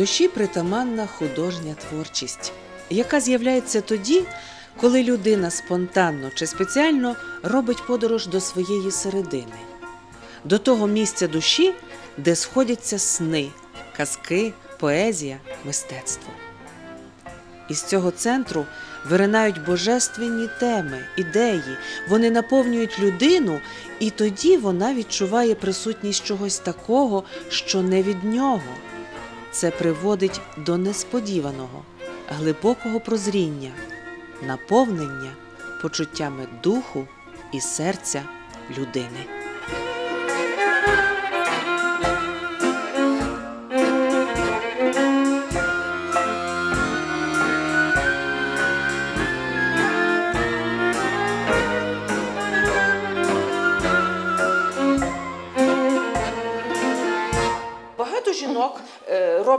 Душі притаманна художня творчість, яка з'являється тоді, коли людина спонтанно чи спеціально робить подорож до своєї середини, до того місця душі, де сходяться сни, казки, поезія, мистецтво. Із цього центру виринають божественні теми, ідеї, вони наповнюють людину, і тоді вона відчуває присутність чогось такого, що не від нього. Це приводить до несподіваного, глибокого прозріння, наповнення почуттями духу і серця людини.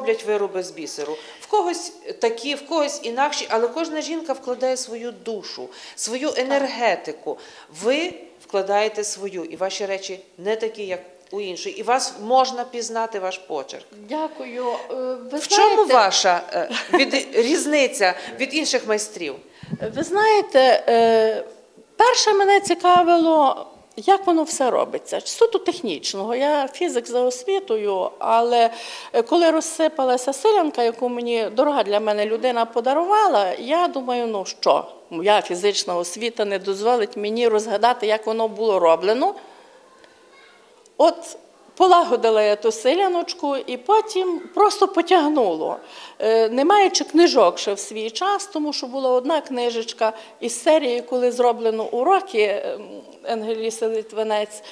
Роблять вироби з бісеру. В когось такі, в когось інакші, але кожна жінка вкладає свою душу, свою енергетику. Ви вкладаєте свою, і ваші речі не такі, як у іншої. І вас можна пізнати ваш почерк. Дякую. Е, Ви В чому знаєте, ваша е, від, різниця від інших майстрів? Ви знаєте, е, перше мене цікавило, як воно все робиться. Суто технічного. Я фізик за освітою, але е, коли розсипалася селянка, яку мені дорога для мене людина подарувала, я думаю, ну що, моя фізична освіта не дозволить мені розгадати, як воно було роблено. От полагодила я ту селяночку і потім просто потягнуло. Е, Не маючи книжок ще в свій час, тому що була одна книжечка із серії, коли зроблено уроки ем, Енгеліси Литвинець.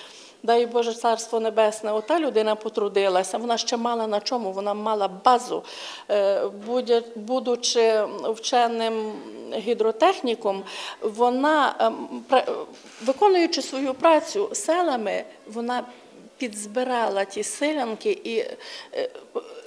Дай Боже царство небесне, ота людина потрудилася. Вона ще мала на чому, вона мала базу. Е, Будучи вченим гідротехніком, вона, ем, виконуючи свою працю селами, вона підзбирала ті селянки і е,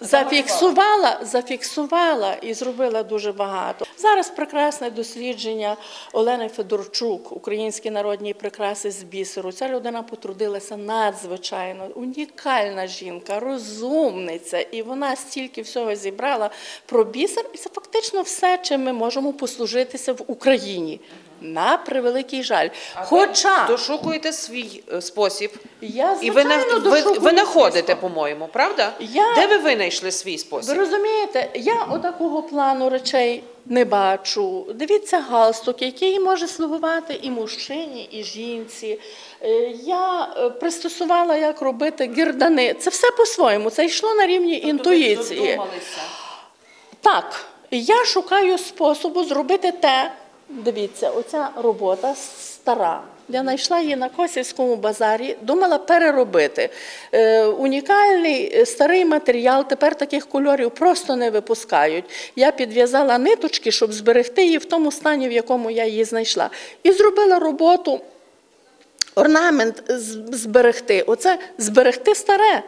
зафіксувала, зафіксувала і зробила дуже багато. Зараз прекрасне дослідження Олени Федорчук, українські народні прикраси з бісеру. Ця людина потрудилася надзвичайно, унікальна жінка, розумниця, і вона стільки всього зібрала про бісер, і це фактично все, чим ми можемо послужитися в Україні. На превеликий жаль. Хоча ви дошукуєте свій е, спосіб. я І ви, звичайно ви, дошукую ви знаходите, звісно. по-моєму, правда? Я- Де ви винайшли свій Ви спосіб? розумієте, я отакого плану речей не бачу. Дивіться галстук, який може слугувати і мужчині, і жінці. Е, Я е, пристосувала, як робити гірдани. Це все по-своєму. Це йшло на рівні Тобто інтуїції. Так, я шукаю способу зробити те. Дивіться, оця робота стара. Я знайшла її на Косівському базарі, думала переробити. Е, унікальний е, старий матеріал, тепер таких кольорів просто не випускають. Я підв'язала ниточки, щоб зберегти її в тому стані, в якому я її знайшла. І зробила роботу орнамент зберегти. Оце зберегти старе.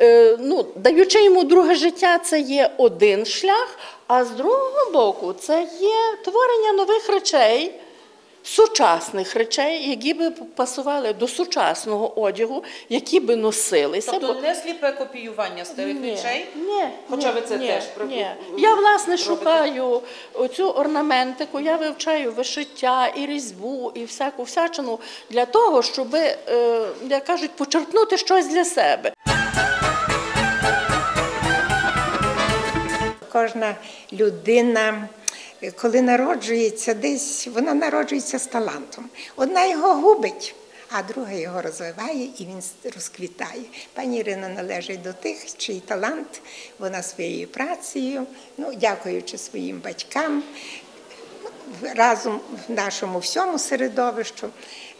Е, ну, даючи йому друге життя, це є один шлях, а з другого боку, це є творення нових речей, сучасних речей, які би пасували до сучасного одягу, які би носилися. Тобто не сліпе копіювання старих ні, речей? Ні, Хоча ні, ви це ні, теж ні. Я власне робите? шукаю оцю орнаментику, я вивчаю вишиття і різьбу, і всяку всячину для того, щоб, е, як кажуть, почерпнути щось для себе. Кожна людина, е, коли народжується десь, вона народжується з талантом. Одна його губить, а друга його розвиває і він розквітає. Пані Ірина належить до тих, чий талант вона своєю працею, ну, дякуючи своїм батькам, разом в нашому всьому середовищу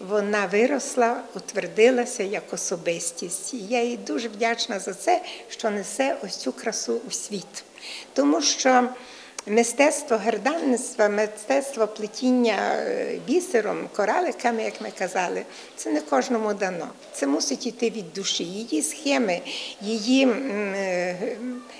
вона виросла, утвердилася як особистість. І я їй дуже вдячна за це, що несе ось цю красу у світ. Тому що Мистецтво герданництва, мистецтво плетіння е, бісером, кораликами, як ми казали, це не кожному дано. Це мусить йти від душі. Її схеми, її е,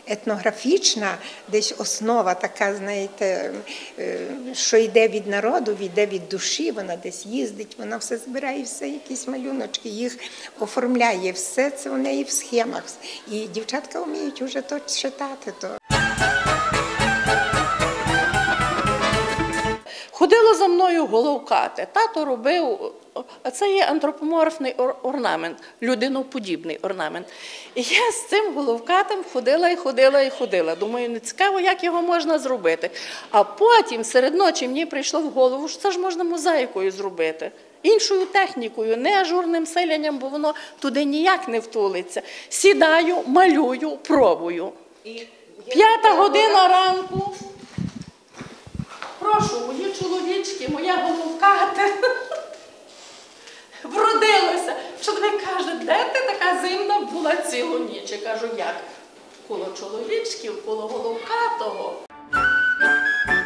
етнографічна десь основа, така, знаєте, е, що йде від народу, йде від душі, вона десь їздить, вона все збирає, все якісь малюночки, їх оформляє. Все це у неї в схемах. І дівчатка вміють вже то читати. То. Мною головкати. Тато робив, а це є антропоморфний ор- орнамент, людиноподібний орнамент. І я з цим головкатом ходила і ходила і ходила. Думаю, не цікаво, як його можна зробити. А потім серед ночі мені прийшло в голову, що це ж можна мозаїкою зробити. Іншою технікою, не ажурним селянням, бо воно туди ніяк не втулиться. Сідаю, малюю, пробую. П'ята година ранку. Прошу, мої чоловічки, моя головка вродилася. Чоловік каже, де ти така зимна була цілу ніч? Я кажу, як? Коло чоловічків, коло головкатого. в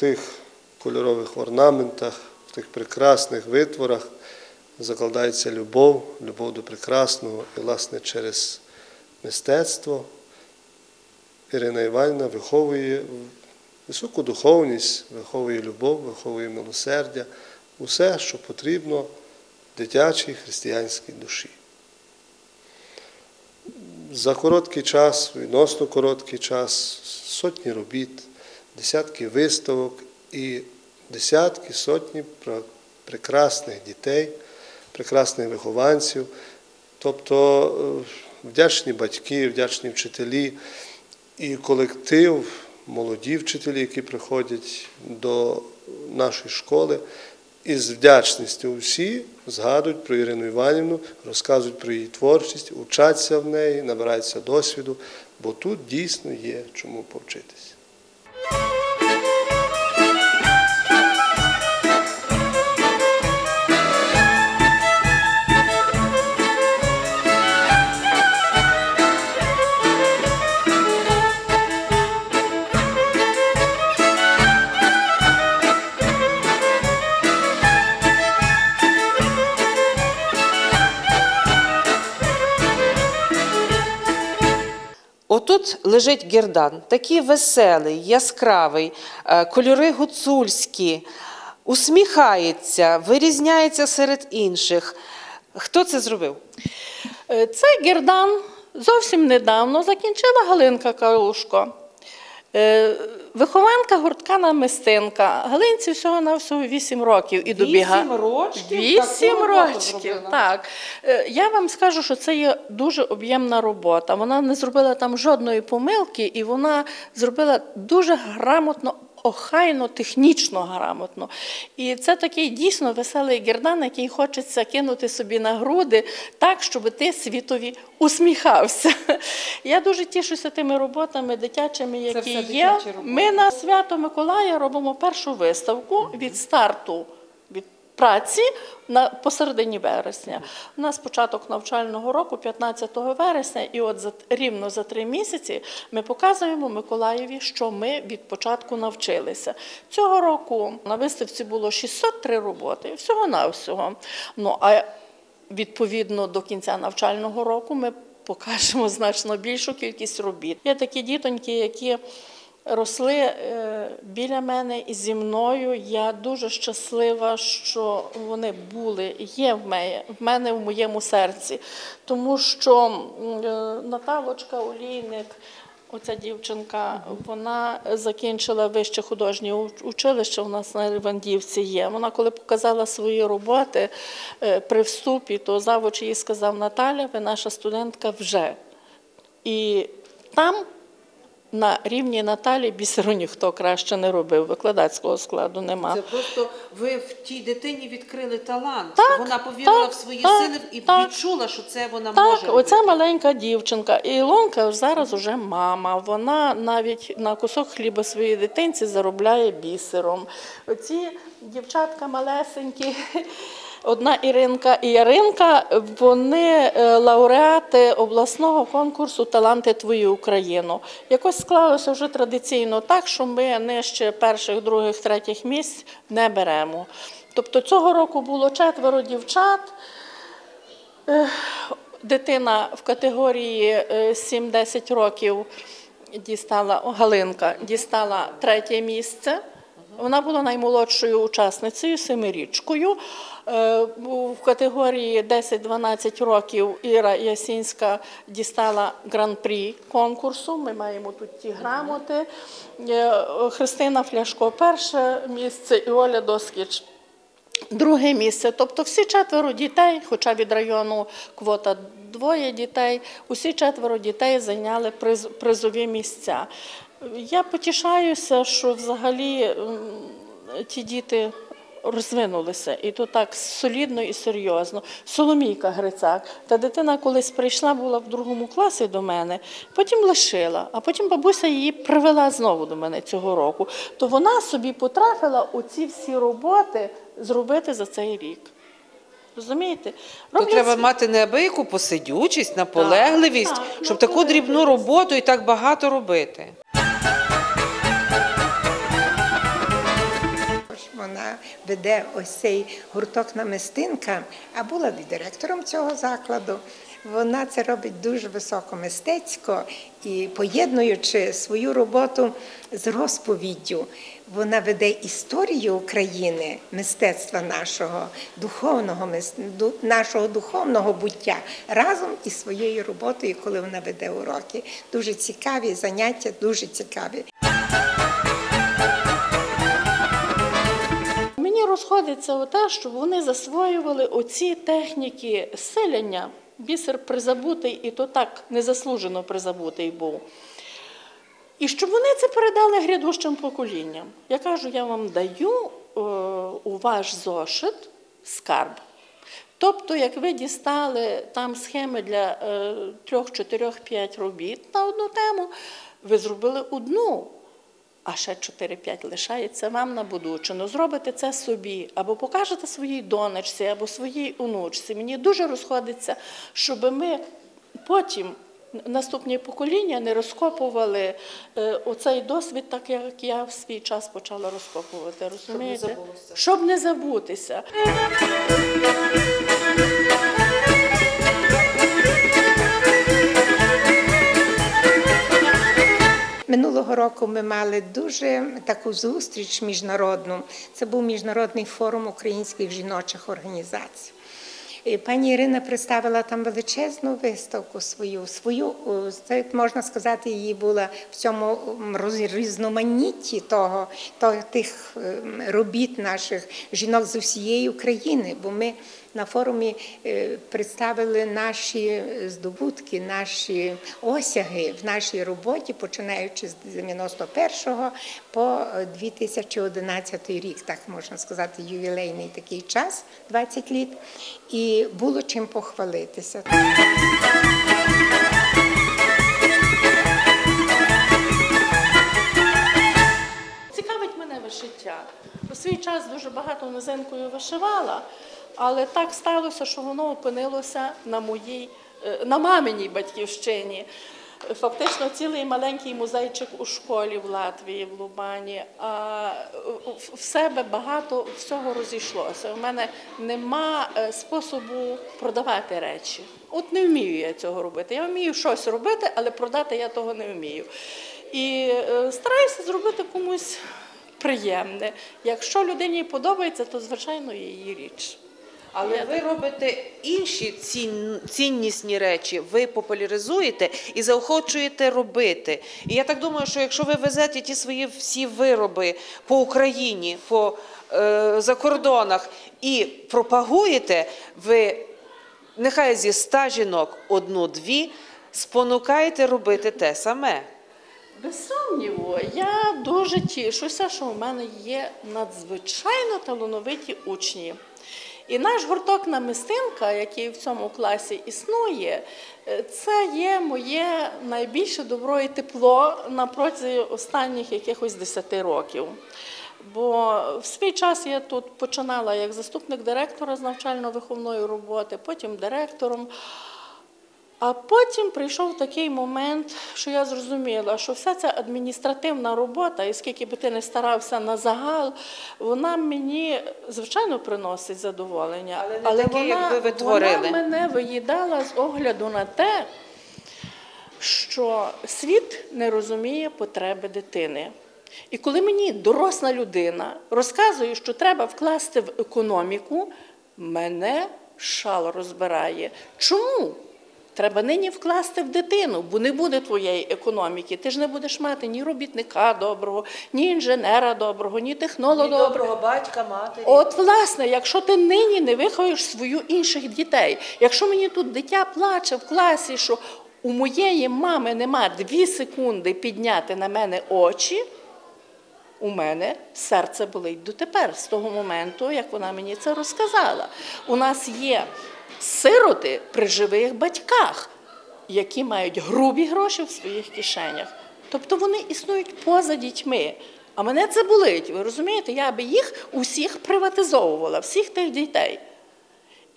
тих кольорових орнаментах, в тих прекрасних витворах закладається любов, любов до прекрасного. І, власне, через мистецтво Ірина Іванівна виховує високу духовність, виховує любов, виховує милосердя, усе, що потрібно дитячій християнській душі. За короткий час, відносно короткий час, сотні робіт, десятки виставок і десятки, сотні прекрасних дітей, прекрасних вихованців. Тобто е, вдячні батьки, вдячні вчителі і колектив, молоді вчителі, які приходять до нашої школи. І з вдячністю всі згадують про Ірину Іванівну, розказують про її творчість, учаться в неї, набираються досвіду, бо тут дійсно є чому повчитися. Отут лежить гердан, такий веселий, яскравий, е, кольори гуцульські, усміхається, вирізняється серед інших. Хто це зробив? Е, Цей гердан зовсім недавно закінчила Галинка Калушко. Е, Вихованка гуртка намистинка. Галинці всього на всього 8 років і добіга. Вісім рочків? Вісім Таку рочків. Так. Е, Я вам скажу, що це є дуже об'ємна робота. Вона не зробила там жодної помилки, і вона зробила дуже грамотно. Охайно, технічно грамотно. І це такий дійсно веселий гердан, який хочеться кинути собі на груди так, щоб ти світові усміхався. Я дуже тішуся тими роботами дитячими, які є. Ми на свято Миколая робимо першу виставку від старту праці на посередині вересня. У нас початок навчального року, 15 вересня, і от за рівно за три місяці ми показуємо Миколаєві, що ми від початку навчилися. Цього року на виставці було 603 роботи, всього навсього. Ну а відповідно до кінця навчального року ми покажемо значно більшу кількість робіт. Є такі дітоньки, які росли е, біля мене і зі мною. Я дуже щаслива, що вони були, є в мене, в мене в моєму серці. Тому що е, Наталочка Олійник. Оця дівчинка, вона закінчила вище художнє училище. У нас на Івандівці є. Вона, коли показала свої роботи е, при вступі, то завуч їй сказав Наталя, ви наша студентка вже. І там на рівні Наталі бісеру ніхто краще не робив. Викладацького складу нема. Це просто ви в тій дитині відкрили талант. Так, вона повірила так, в свої так, сили і так. відчула, що це вона Так, може робити. оця маленька дівчинка. І Ілонка зараз уже мама. Вона навіть на кусок хліба своїй дитинці заробляє бісером. Оці дівчатка малесенькі. Одна Іринка і Яринка, вони е, лауреати обласного конкурсу Таланти Твої Україну. Якось склалося вже традиційно так, що ми нижче перших, других, третіх місць не беремо. Тобто цього року було четверо дівчат. Дитина в категорії е, 7-10 років дістала Галинка, дістала третє місце. Вона була наймолодшою учасницею, семирічкою. Е, В категорії 10-12 років Іра Ясінська дістала гран-прі конкурсу. Ми маємо тут ті грамоти. Е, Христина Фляшко перше місце і Оля Доскіч Друге місце. Тобто всі четверо дітей, хоча від району квота двоє дітей, усі четверо дітей зайняли приз- призові місця. Я потішаюся, що взагалі ті діти розвинулися, і то так солідно і серйозно. Соломійка Грицак. Та дитина колись прийшла, була в другому класі до мене, потім лишила, а потім бабуся її привела знову до мене цього року. То вона собі потрапила у ці всі роботи зробити за цей рік. Розумієте? Роблять треба мати неабияку посидючість, наполегливість, Так, щоб таку дрібну роботу і так багато робити. Вона веде ось цей гурток намистинка, а була директором цього закладу. Вона це робить дуже високомистецько і поєднуючи свою роботу з розповіддю, вона веде історію України, мистецтва нашого, духовного нашого духовного буття разом із своєю роботою, коли вона веде уроки. Дуже цікаві заняття, дуже цікаві. Мені розходиться те, щоб вони засвоювали оці техніки силяння. Бісер призабутий, і то так незаслужено призабутий був. І щоб вони це передали грядущим поколінням. Я кажу, я вам даю е, у ваш зошит скарб. Тобто, як ви дістали там схеми для е, трьох, чотирьох, п'ять робіт на одну тему, ви зробили одну, а ще 4-5 лишається вам на будучину. Зробите це собі, або покажете своїй донечці, або своїй онучці. Мені дуже розходиться, щоб ми потім. Наступні покоління не розкопували е, оцей досвід, так як я в свій час почала розкопувати. Розумієте? забулося. Щоб не забутися. Минулого року ми мали дуже таку зустріч міжнародну. Це був міжнародний форум українських жіночих організацій. І Пані Ірина представила там величезну виставку свою. Свою це можна сказати, її була в цьому різноманітті того, того тих ем, робіт наших жінок з усієї України. Бо ми на форумі е, представили наші здобутки, наші осяги в нашій роботі, починаючи з 91-го по 2011 рік, так можна сказати, ювілейний такий час, 20 літ, і було чим похвалитися. Цікавить мене вишиття. У свій час дуже багато низинкою вишивала, але так сталося, що воно опинилося на моїй, е, на маминій батьківщині. Фактично цілий маленький музейчик у школі в Латвії, в Лубані. А в- в себе багато всього розійшлося. У мене нема е, способу продавати речі. От не вмію я цього робити. Я вмію щось робити, але продати я того не вмію. І е, стараюся зробити комусь приємне. Якщо людині подобається, то звичайно її річ. Але ви робите інші цін- ціннісні речі, ви популяризуєте і заохочуєте робити. І я так думаю, що якщо ви везете ті свої всі вироби по Україні, по е, закордонах і пропагуєте, ви нехай зі ста жінок одну-дві спонукаєте робити те саме. Без сумніву, я дуже тішуся, що в мене є надзвичайно талановиті учні. І наш гурток намистинка, який в цьому класі існує, е, це є моє найбільше добро і тепло на протязі останніх якихось 10 років. Бо в свій час я тут починала як заступник директора з навчально-виховної роботи, потім директором. А потім прийшов такий момент, що я зрозуміла, що вся ця адміністративна робота, і скільки би ти не старався на загал, вона мені, звичайно, приносить задоволення. Але не таке, як ви вона мене виїдала з огляду на те, що світ не розуміє потреби дитини. І коли мені доросла людина розказує, що треба вкласти в економіку, мене шало розбирає. Чому? Треба нині вкласти в дитину, бо не буде твоєї економіки. Ти ж не будеш мати ні робітника доброго, ні інженера доброго, ні технолога Ні доброго. доброго батька, матері. От, власне, якщо ти нині не виховуєш свою інших дітей, якщо мені тут дитя плаче в класі, що у моєї мами нема дві секунди підняти на мене очі, у мене серце болить дотепер, з того моменту, як вона мені це розказала. У нас є сироти при живих батьках, які мають грубі гроші в своїх кишенях. Тобто вони існують поза дітьми. А мене це болить. Ви розумієте? Я би їх усіх приватизовувала, всіх тих дітей.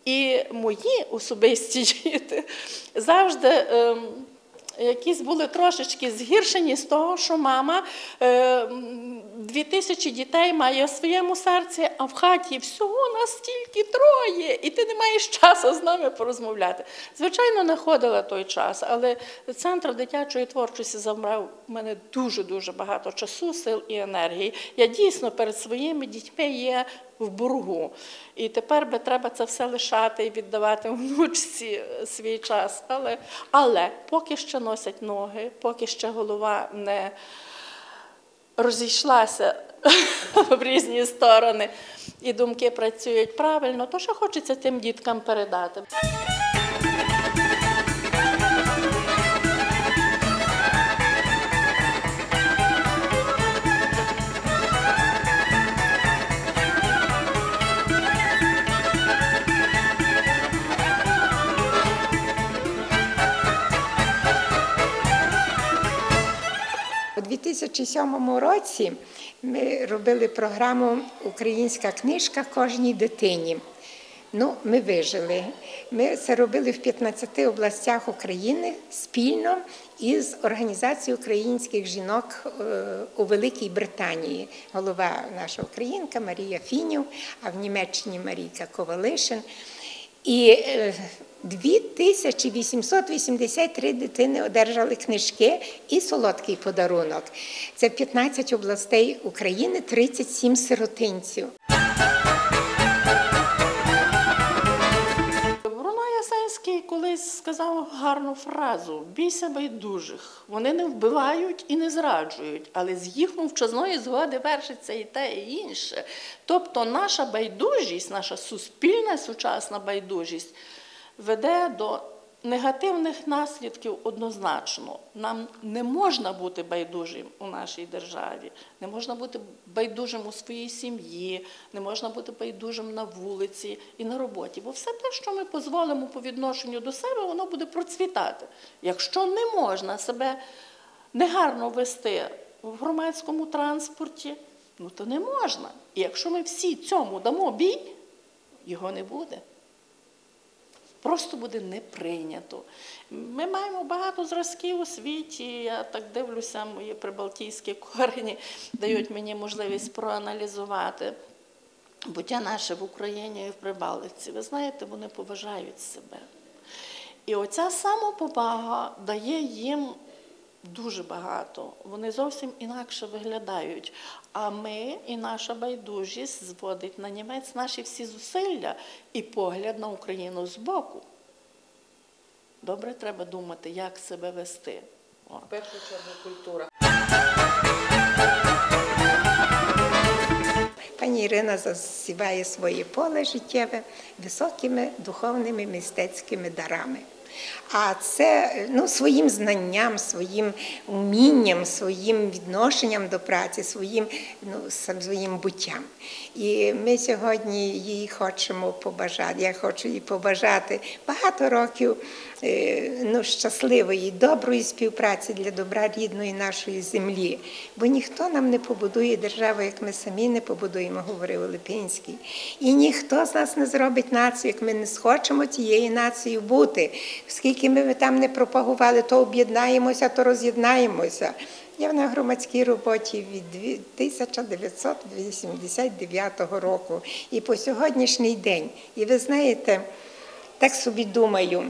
І мої особисті діти завжди ем, якісь були трошечки згіршені з того, що мама е, дві тисячі дітей має в своєму серці, а в хаті всього нас тільки троє, і ти не маєш часу з нами порозмовляти. Звичайно, знаходила той час, але центр дитячої творчості забрав у мене дуже-дуже багато часу, сил і енергії. Я дійсно перед своїми дітьми є в боргу. І тепер би треба це все лишати і віддавати внучці свій час. Але, але поки ще носять ноги, поки ще голова не розійшлася в різні сторони, і думки працюють правильно, то що хочеться тим діткам передати. 2007 році ми робили програму Українська книжка кожній дитині. Ну, ми вижили. Ми це робили в 15 областях України спільно із організацією українських жінок е, у Великій Британії. Голова наша українка Марія Фінів, а в Німеччині Марійка Ковалишин. І е, 2883 дитини одержали книжки і солодкий подарунок. Це 15 областей України, 37 сиротинців. Сказав гарну фразу: бійся байдужих. Вони не вбивають і не зраджують, але з їх мовчазної згоди вершиться і те, і інше. Тобто наша байдужість, наша суспільна сучасна байдужість веде до негативних наслідків однозначно. Нам не можна бути байдужим у нашій державі, не можна бути байдужим у своїй сім'ї, не можна бути байдужим на вулиці і на роботі. Бо все те, що ми дозволимо по відношенню до себе, воно буде процвітати. Якщо не можна себе негарно вести в громадському транспорті, ну то не можна. І якщо ми всі цьому дамо бій, його не буде просто буде не прийнято. Ми маємо багато зразків у світі. Я так дивлюся, мої прибалтійські корені дають мені можливість проаналізувати. Буття наше в Україні і в Прибалтиці. Ви знаєте, вони поважають себе. І оця самоповага дає їм дуже багато. Вони зовсім інакше виглядають. А ми і наша байдужість зводить на німець наші всі зусилля і погляд на Україну збоку. Добре треба думати, як себе вести. О. В першу чергу культура. Пані Ірина засіває своє поле життєве високими духовними мистецькими дарами. А це ну, своїм знанням, своїм вмінням, своїм відношенням до праці, своїм, ну, своїм буттям. І ми сьогодні їй хочемо побажати. Я хочу їй побажати багато років ну, щасливої, доброї співпраці для добра рідної нашої землі. Бо ніхто нам не побудує державу, як ми самі не побудуємо, говорив Липинський. І ніхто з нас не зробить націю, як ми не схочемо тією нацією бути. Скільки ми там не пропагували, то об'єднаємося, то роз'єднаємося. Я на громадській роботі від 1989 року і по сьогоднішній день. І ви знаєте, так собі думаю,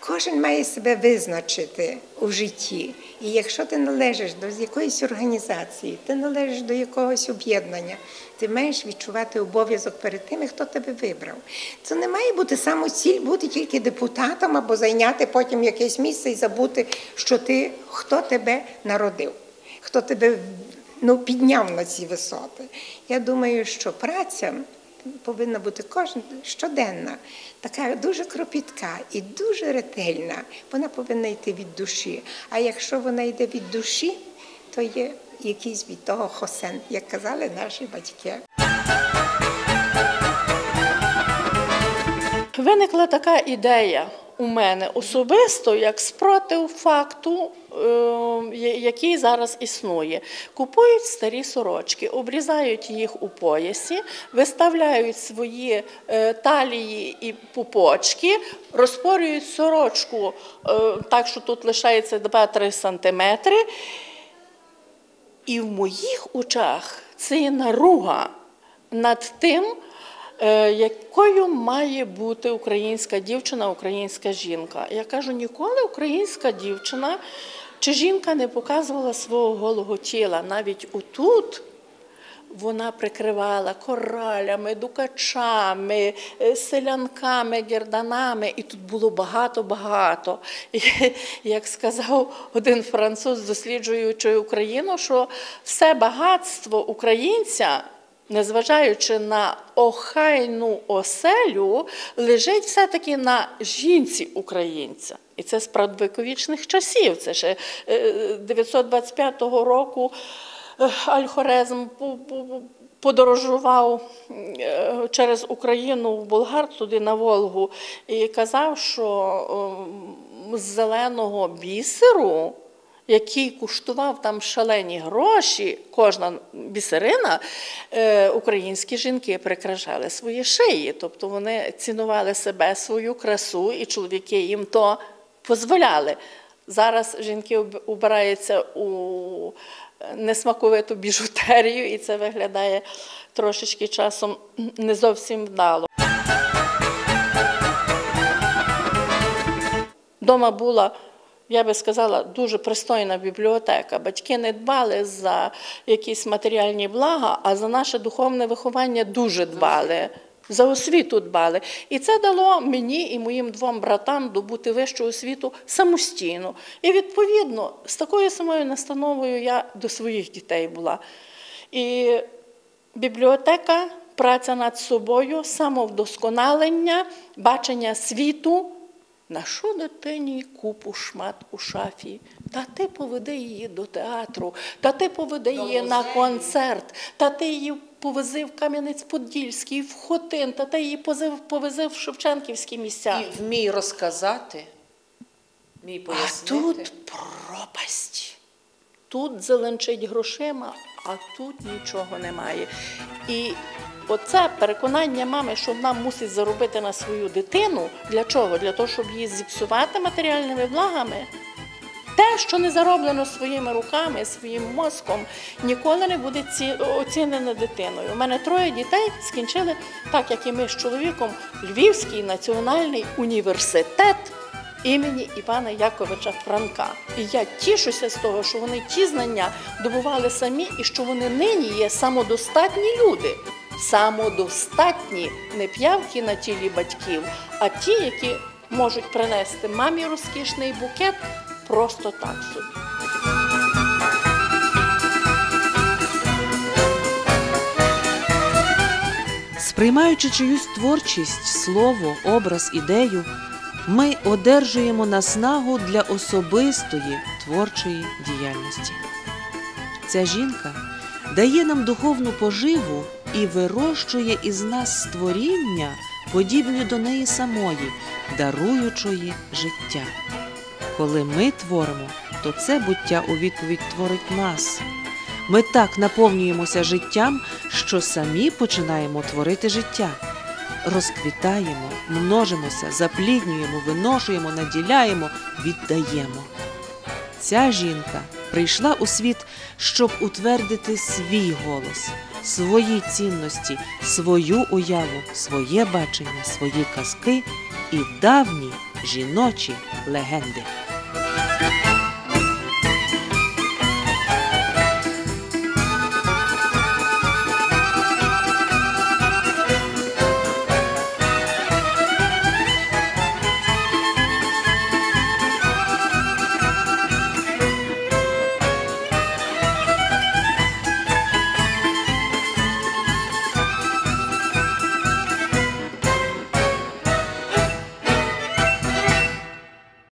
кожен має себе визначити у житті. І якщо ти належиш до якоїсь організації, ти належиш до якогось об'єднання, ти маєш відчувати обов'язок перед тими, хто тебе вибрав. Це не має бути самоціль бути тільки депутатом або зайняти потім якесь місце і забути, що ти хто тебе народив хто тебе ну, підняв на ці висоти. Я думаю, що праця повинна бути кожен щоденна, така дуже кропітка і дуже ретельна. Вона повинна йти від душі. А якщо вона йде від душі, то є якийсь від того хосен, як казали наші батьки. Виникла така ідея у мене особисто, як спротив факту, е, який зараз існує. Купують старі сорочки, обрізають їх у поясі, виставляють свої е, талії і пупочки, розпорюють сорочку е, так, що тут лишається 2-3 сантиметри. І в моїх очах це є наруга над тим, якою має бути українська дівчина, українська жінка. Я кажу, ніколи українська дівчина чи жінка не показувала свого голого тіла. Навіть отут вона прикривала коралями, дукачами, е, селянками, герданами, і тут було багато-багато. Як сказав один француз, досліджуючи Україну, що все багатство українця. Незважаючи на охайну оселю, лежить все-таки на жінці українця. І це з прадвековічних часів. Це ще е, 925 року е, Аль-Хорезм подорожував е, через Україну в Болгар туди на Волгу і казав, що е, з зеленого бісеру який куштував там шалені гроші, кожна бісерина, е, українські жінки прикрашали свої шиї. Тобто вони цінували себе, свою красу, і чоловіки їм то дозволяли. Зараз жінки об- убираються у несмаковиту біжутерію, і це виглядає трошечки часом не зовсім вдало. Дома була, я би сказала, дуже пристойна бібліотека. Батьки не дбали за якісь матеріальні блага, а за наше духовне виховання дуже дбали. За освіту дбали. І це дало мені і моїм двом братам добути вищу освіту самостійно. І відповідно з такою самою настановою я до своїх дітей була. І бібліотека, праця над собою, самовдосконалення, бачення світу. На що дитині купу шмат у шафі? Та ти поведи її до театру, та ти поведи її на концерт, та ти її повези в Кам'янець-Подільський, в Хотин, та ти її позив- повези в Шевченківські місця. І вмій розказати, вмій А тут пропасть. Тут зеленчить грошима, а тут нічого немає. І оце переконання мами, що вона мусить заробити на свою дитину. Для чого? Для того, щоб її зіпсувати матеріальними благами. Те, що не зароблено своїми руками, своїм мозком, ніколи не буде ці- оцінено дитиною. У мене троє дітей скінчили, так як і ми з чоловіком, Львівський національний університет імені Івана Яковича Франка. І я тішуся з того, що вони ті знання добували самі і що вони нині є самодостатні люди. Самодостатні, не п'явки на тілі батьків, а ті, які можуть принести мамі розкішний букет просто так собі. Сприймаючи чиюсь творчість, слово, образ, ідею, ми одержуємо наснагу для особистої творчої діяльності. Ця жінка дає нам духовну поживу і вирощує із нас створіння, подібні до неї самої, даруючої життя. Коли ми творимо, то це буття у відповідь творить нас. Ми так наповнюємося життям, що самі починаємо творити життя. Розквітаємо, множимося, запліднюємо, виношуємо, наділяємо, віддаємо. Ця жінка прийшла у світ, щоб утвердити свій голос, свої цінності, свою уяву, своє бачення, свої казки і давні жіночі легенди.